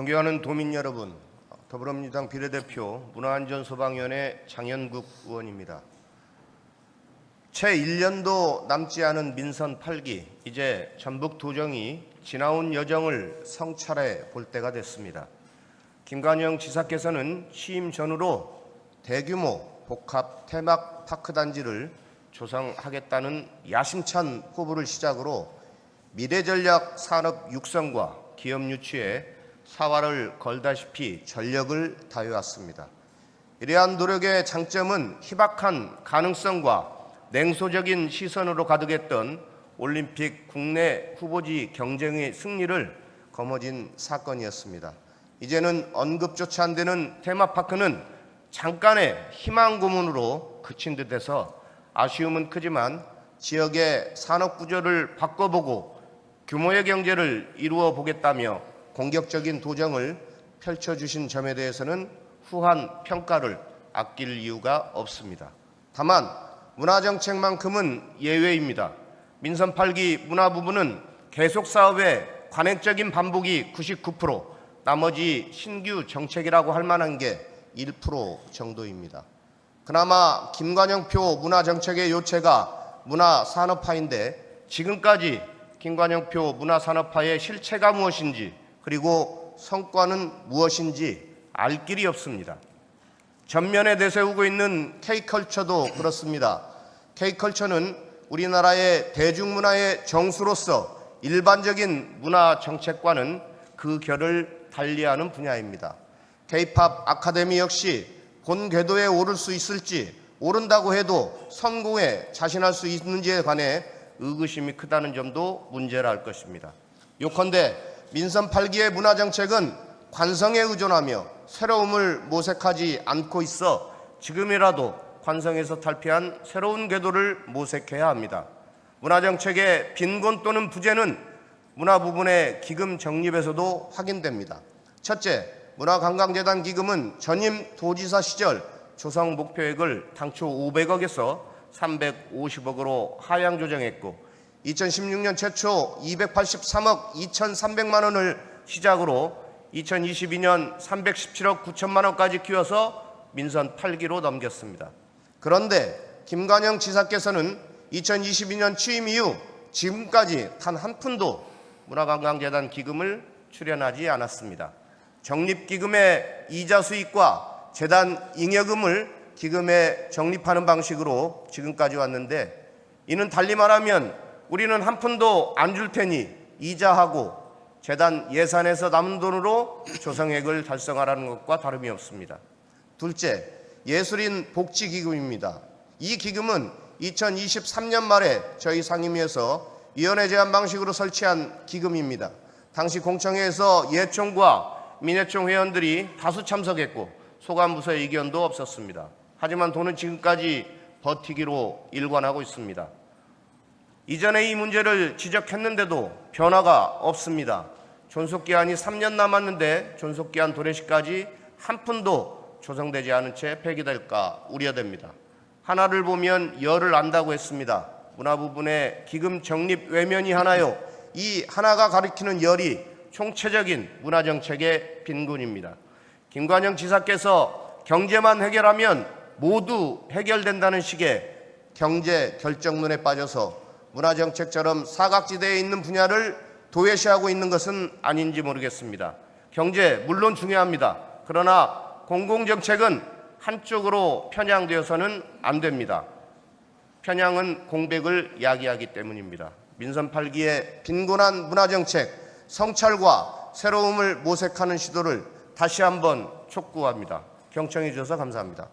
존경하는 도민 여러분, 더불어민주당 비례대표 문화안전소방위원회 장현국 의원입니다. 채 1년도 남지 않은 민선 8기, 이제 전북 도정이 지나온 여정을 성찰해 볼 때가 됐습니다. 김관영 지사께서는 취임 전후로 대규모 복합 테막 파크 단지를 조성하겠다는 야심찬 포부를 시작으로 미래전략 산업 육성과 기업 유치에 사활을 걸다시피 전력을 다해왔습니다. 이러한 노력의 장점은 희박한 가능성과 냉소적인 시선으로 가득했던 올림픽 국내 후보지 경쟁의 승리를 거머쥔 사건이었습니다. 이제는 언급조차 안 되는 테마파크는 잠깐의 희망 고문으로 그친 듯해서 아쉬움은 크지만 지역의 산업 구조를 바꿔보고 규모의 경제를 이루어 보겠다며 공격적인 도정을 펼쳐주신 점에 대해서는 후한 평가를 아낄 이유가 없습니다. 다만 문화정책만큼은 예외입니다. 민선 8기 문화 부분은 계속 사업의 관행적인 반복이 99%, 나머지 신규 정책이라고 할 만한 게 1% 정도입니다. 그나마 김관영표 문화정책의 요체가 문화산업화인데 지금까지 김관영표 문화산업화의 실체가 무엇인지 그리고 성과는 무엇인지 알 길이 없습니다. 전면에 내세우고 있는 K컬처도 그렇습니다. K컬처는 우리나라의 대중문화의 정수로서 일반적인 문화 정책과는 그 결을 달리하는 분야입니다. K-팝 아카데미 역시 본 궤도에 오를 수 있을지 오른다고 해도 성공에 자신할 수 있는지에 관해 의구심이 크다는 점도 문제라 할 것입니다. 요컨대 민선 8기의 문화 정책은 관성에 의존하며 새로움을 모색하지 않고 있어 지금이라도 관성에서 탈피한 새로운 궤도를 모색해야 합니다. 문화 정책의 빈곤 또는 부재는 문화 부분의 기금 적립에서도 확인됩니다. 첫째, 문화관광재단 기금은 전임 도지사 시절 조성 목표액을 당초 500억에서 350억으로 하향 조정했고 2016년 최초 283억 2,300만 원을 시작으로 2022년 317억 9천만 원까지 키워서 민선 8기로 넘겼습니다. 그런데 김관영 지사께서는 2022년 취임 이후 지금까지 단 한 푼도 문화관광재단 기금을 출연하지 않았습니다. 적립기금의 이자 수익과 재단 잉여금을 기금에 적립하는 방식으로 지금까지 왔는데 이는 달리 말하면 우리는 한 푼도 안 줄 테니 이자하고 재단 예산에서 남은 돈으로 조성액을 달성하라는 것과 다름이 없습니다. 둘째, 예술인 복지기금입니다. 이 기금은 2023년 말에 저희 상임위에서 위원회 제안 방식으로 설치한 기금입니다. 당시 공청회에서 예총과 민예총 회원들이 다수 참석했고 소관부서 의견도 없었습니다. 하지만 돈은 지금까지 버티기로 일관하고 있습니다. 이전에 이 문제를 지적했는데도 변화가 없습니다. 존속기한이 3년 남았는데 존속기한 도래시까지 한 푼도 조성되지 않은 채 폐기될까 우려됩니다. 하나를 보면 열을 안다고 했습니다. 문화 부분의 기금 적립 외면이 하나요. 이 하나가 가리키는 열이 총체적인 문화 정책의 빈곤입니다. 김관영 지사께서 경제만 해결하면 모두 해결된다는 식의 경제 결정론에 빠져서 문화 정책처럼 사각지대에 있는 분야를 도외시하고 있는 것은 아닌지 모르겠습니다. 경제 물론 중요합니다. 그러나 공공 정책은 한쪽으로 편향되어서는 안 됩니다. 편향은 공백을 야기하기 때문입니다. 민선 8기의 빈곤한 문화정책 성찰과 새로움을 모색하는 시도를 다시 한번 촉구합니다. 경청해 주셔서 감사합니다.